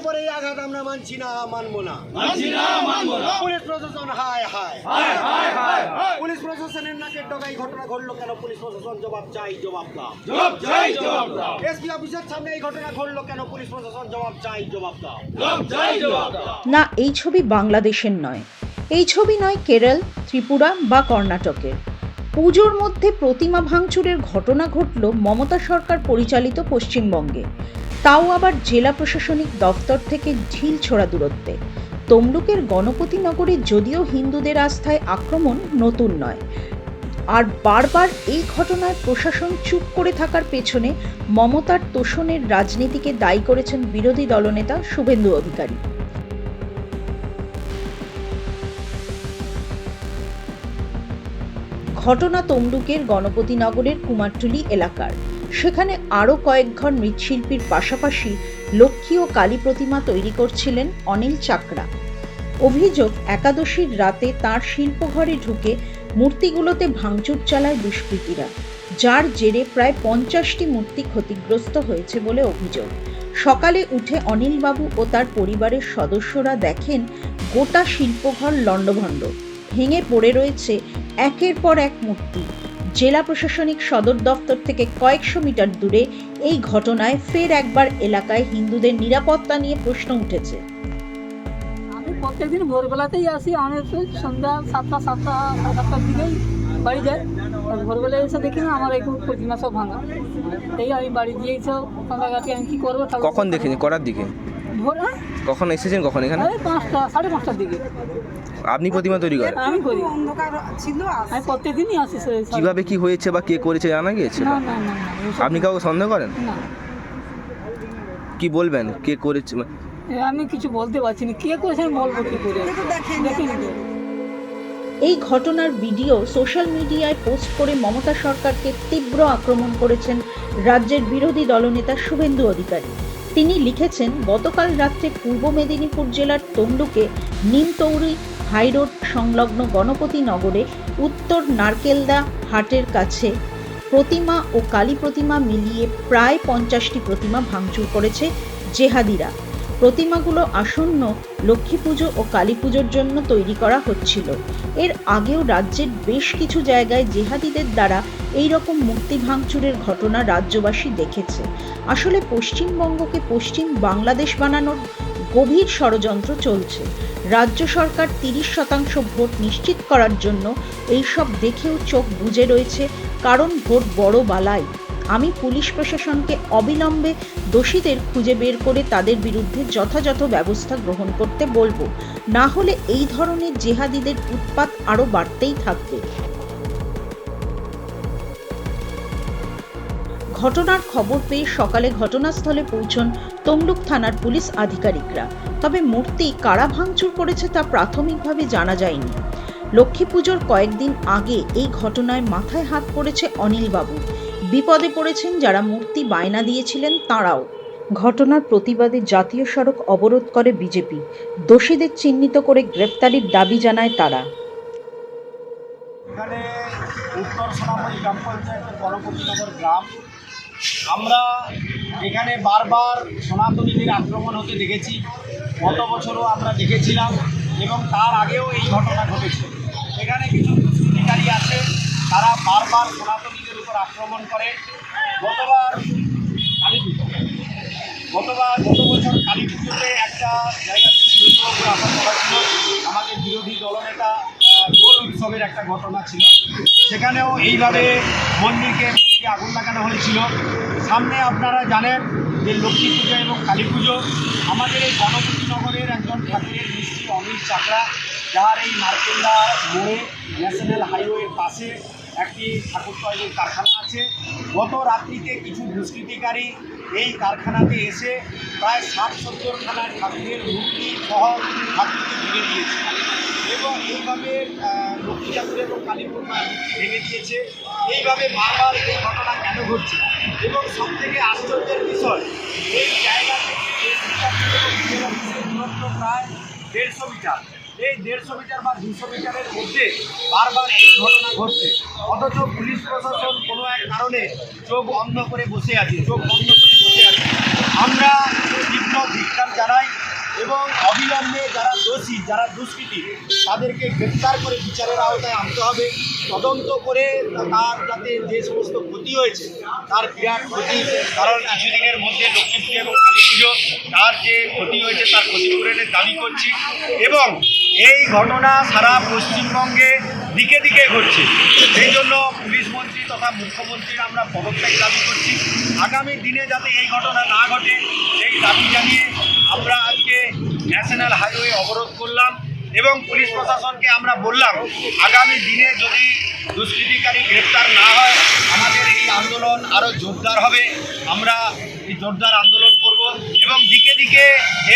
উপরে এই আঘাত আমরা মানছি না মানবো না। মানছি না মানবো না। পুলিশ প্রশাসন হায় হায়। পুলিশ প্রশাসনের নাকের ডগাই ঘটনা ঘটলো কেন? পুলিশ প্রশাসন জবাব চাই জবাব দাও। জবাব চাই জবাব দাও। এসপি অফিসের সামনে এই ঘটনা ঘটলো কেন? পুলিশ প্রশাসন জবাব চাই জবাব দাও। জবাব চাই জবাব দাও। না এই ছবি বাংলাদেশের নয়। এই ছবি নয় কেরল ত্রিপুরা বা কর্ণাটকের। পুজোর মধ্যে প্রতিমা ভাঙচুরের ঘটনা ঘটল মমতা সরকার পরিচালিত পশ্চিমবঙ্গে। তাও আবার জেলা প্রশাসনিক দফতর থেকে ঝিল ছোড়া দূরত্বে। তমলুকের গণপতি নগরে যদিও হিন্দুদের আস্থায় আক্রমণ নতুন নয়। আর বারবার এই ঘটনায় প্রশাসন চুপ করে থাকার পেছনে মমতার তোষণের রাজনীতিকে দায়ী করেছেন বিরোধী দলনেতা শুভেন্দু অধিকারী। ঘটনা তমলুকের গণপতিনগরের কুমারটুলি এলাকার। সেখানে আরও কয়েক ঘর মৃৎশিল্পীর পাশাপাশি লক্ষ্মী ও কালী প্রতিমা তৈরি করছিলেন অনিল চাকরা। অভিযোগ, একাদশীর রাতে তার শিল্পঘরে ঢুকে মূর্তিগুলোতে ভাঙচুর চালায় দুষ্কৃতীরা, যার জেরে প্রায় পঞ্চাশটি মূর্তি ক্ষতিগ্রস্ত হয়েছে বলে অভিযোগ। সকালে উঠে অনিলবাবু ও তার পরিবারের সদস্যরা দেখেন, গোটা শিল্পঘর লণ্ডভণ্ড, ভেঙে পড়ে রয়েছে একের পর এক মূর্তি। জেলা প্রশাসনিক সদর দপ্তর থেকে কয়েকশো মিটার দূরে এই ঘটনায় ফের একবার এলাকায় হিন্দুদের নিরাপত্তা নিয়ে প্রশ্ন উঠেছে। আমি প্রত্যেকদিন ভোরবেলাতেই আসি আমি সন্ধ্যা সাতটা সাতটা সাড়ে সাতটার দিকেই বাড়ি যাই। আর ভোরবেলা এসে দেখি না আমার এই প্রতিমা সব ভাঙা। এই আমি বাড়ি গিয়েই সব কাঁদাকাটি আমি কী করব কখন দেখেছেন করার দিকে? ভোর হ্যাঁ? কখন এসেছেন? কখন এখানে? পাঁচটা সাড়ে পাঁচটার দিকে। আপনি প্রতিমা তৈরি করেন? আমি করি। আমি প্রত্যেকদিনই আসি কীভাবে কি হয়েছে বা কে করেছে জানা গিয়েছে? না না না আপনি কাউকে সন্দেহ করেন? না। কি বলবেন? কে করেছে? আমি কিছু বলতে পারছি না। কে করেছে আমি বলব কী করে? দেখিনি এই ঘটনার ভিডিও সোশ্যাল মিডিয়ায় পোস্ট করে মমতা সরকারকে তীব্র আক্রমণ করেছেন রাজ্যের বিরোধী দলনেতা শুভেন্দু অধিকারী। তিনি লিখেছেন, গতকাল রাত্রে পূর্ব মেদিনীপুর জেলার তমলুকে নিমতৌরি হাইরোড সংলগ্ন গণপতি নগরে উত্তর নারকেলদা হাটের কাছে প্রতিমা ও কালী প্রতিমা মিলিয়ে প্রায় পঞ্চাশটি প্রতিমা ভাঙচুর করেছে জেহাদিরা। প্রতিমাগুলো আসন্ন লক্ষ্মী পুজো ও কালী পুজোর জন্য তৈরি করা হচ্ছিল। এর আগেও রাজ্যের বেশ কিছু জায়গায় জেহাদিদের দ্বারা এই রকম মূর্তি ভাঙচুরের ঘটনা রাজ্যবাসী দেখেছে। আসলে পশ্চিমবঙ্গকে পশ্চিম বাংলাদেশ বানানোর গভীর ষড়যন্ত্র চলছে। রাজ্য সরকার তিরিশ শতাংশ ভোট নিশ্চিত করার জন্য এইসব দেখেও চোখ বুজে রয়েছে, কারণ ভোট বড় বালাই। আমি পুলিশ প্রশাসনকে অবিলম্বে দোষীদের খুঁজে বের করে তাদের বিরুদ্ধে যথাযথ ব্যবস্থা গ্রহণ করতে বলব। না হলে এই ধরনের জেহাদিদের উৎপাত আরও বাড়তেই থাকবে। ঘটনার খবর পেয়ে সকালে ঘটনাস্থলে পৌঁছন তমলুক থানার পুলিশ আধিকারিকরা। তবে মূর্তি কারা ভাঙচুর করেছে তা প্রাথমিকভাবে জানা যায়নি। লক্ষ্মী পুজোর কয়েকদিন আগে এই ঘটনায় মাথায় হাত পড়েছে অনিলবাবু। বিপদে পড়েছেন যারা মূর্তি বায়না দিয়েছিলেন তাঁরাও। ঘটনার প্রতিবাদে জাতীয় সড়ক অবরোধ করে বিজেপি। দোষীদের চিহ্নিত করে গ্রেপ্তারির দাবি জানায় তারা। এখানে গ্রাম আমরা এখানে বারবার সনাতনীদের আক্রমণ হতে দেখেছি। গত বছরও আমরা দেখেছিলাম এবং তার আগেও এই ঘটনা ঘটেছে। এখানে কিছু তারা বারবার সনাতনীদের উপর আক্রমণ করে। গতবার গতবার গত বছর কালী পুজোতে একটা জায়গাতে কথা ছিল। আমাদের বিরোধী দলনেতা দোল উৎসবের একটা ঘটনা ছিল। সেখানেও এইভাবে মন্দিরকে আগুন লাগানো হয়েছিল। সামনে আপনারা জানেন যে লক্ষ্মী পুজো এবং কালী পুজো। আমাদের এই গণপতি নগরের একজন ঠাকুরের মিস্ত্রি অনিল চাকরা যার এই নারকেলদা মোড়ে ন্যাশনাল হাইওয়ের পাশে একটি ঠাকুর তৈরির কারখানা আছে। গত রাত্রিতে কিছু দুষ্কৃতিকারী এই কারখানাতে এসে প্রায় ষাট সত্তর খানা ঠাকুরের মূর্তি সহ ঠাকুরকে ভেঙে দিয়েছে এবং এইভাবে লক্ষ্মী ঠাকুর এবং কালী পূর্ণা ভেঙে দিয়েছে। এইভাবে বারবার এই ঘটনা কেন ঘটছে? এবং সব থেকে আশ্চর্যের বিষয়, এই জায়গা থেকে প্রায় দেড়শো মিটার। এই দেড়শো মিটার বা দুশো মিটারের মধ্যে বারবার এই ঘটনা ঘটছে। অথচ পুলিশ প্রশাসন কোনো এক কারণে চোখ অন্ধ করে বসে আছে, চোখ বন্ধ করে বসে আছে। আমরা তীব্র ধিক্কার জানাই এবং অবিলম্বে যারা দোষী, যারা দুষ্কৃতী, তাদেরকে গ্রেপ্তার করে বিচারের আওতায় আনতে হবে। তদন্ত করে তার যাতে যে সমস্ত ক্ষতি হয়েছে, তার বিরাট ক্ষতি, কারণ কিছুদিনের মধ্যে লক্ষ্মী পুজো এবং কালী পুজো, তার যে ক্ষতি হয়েছে তার ক্ষতিপূরণের দাবি করছি এবং এই ঘটনা সারা পশ্চিমবঙ্গে দিকে দিকে ঘটছে। সেই জন্য পুলিশ মন্ত্রী তথা মুখ্যমন্ত্রীর আমরা পদত্যাগ দাবি করছি। আগামী দিনে যাতে এই ঘটনা না ঘটে, সেই দাবি জানিয়ে আমরা আজকে ন্যাশনাল হাইওয়ে অবরোধ করলাম এবং পুলিশ প্রশাসনকে আমরা বললাম, আগামী দিনে যদি দুষ্কৃতিকারী গ্রেপ্তার না হয়, আমাদের এই আন্দোলন আরও জোরদার হবে। আমরা এই জোরদার আন্দোলন এবং দিকে দিকে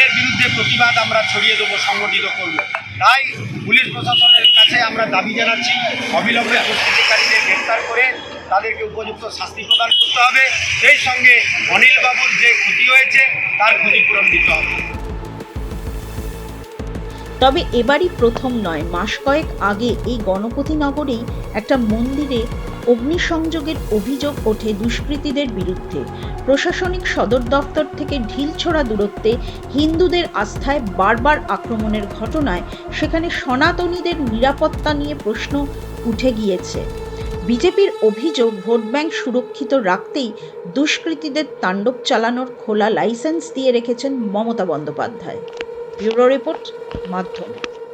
এর বিরুদ্ধে প্রতিবাদ আমরা ছড়িয়ে দেবো, সংগঠিত করব। তাই পুলিশ প্রশাসনের কাছে আমরা দাবি জানাচ্ছি, অবিলম্বে দুষ্কৃতিকারীদের গ্রেপ্তার করে তাদেরকে উপযুক্ত শাস্তি প্রদান করতে হবে। সেই সঙ্গে অনিলবাবুর যে ক্ষতি হয়েছে, তার ক্ষতিপূরণ দিতে হবে। তবে এবারই প্রথম নয়, মাস কয়েক আগে এই গণপতি নগরেই একটা মন্দিরে অগ্নিসংযোগের অভিযোগ ওঠে দুষ্কৃতীদের বিরুদ্ধে। প্রশাসনিক সদর দপ্তর থেকে ঢিলছোড়া দূরত্বে হিন্দুদের আস্থায় বারবার আক্রমণের ঘটনায় সেখানে সনাতনীদের নিরাপত্তা নিয়ে প্রশ্ন উঠে গিয়েছে। বিজেপির অভিযোগ, ভোট ব্যাংক সুরক্ষিত রাখতেই দুষ্কৃতীদের তাণ্ডব চালানোর খোলা লাইসেন্স দিয়ে রেখেছেন মমতা বন্দ্যোপাধ্যায়। ব্যুরো রিপোর্ট মাধ্যম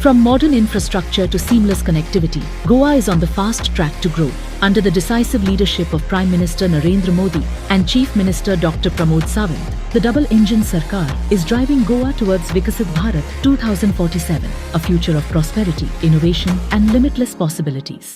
From modern infrastructure to seamless connectivity, Goa is on the fast track to grow. Under the decisive leadership of Prime Minister Narendra Modi and Chief Minister Dr. Pramod Sawant, the double engine Sarkar is driving Goa towards Vikasit Bharat 2047, a future of prosperity, innovation, and limitless possibilities.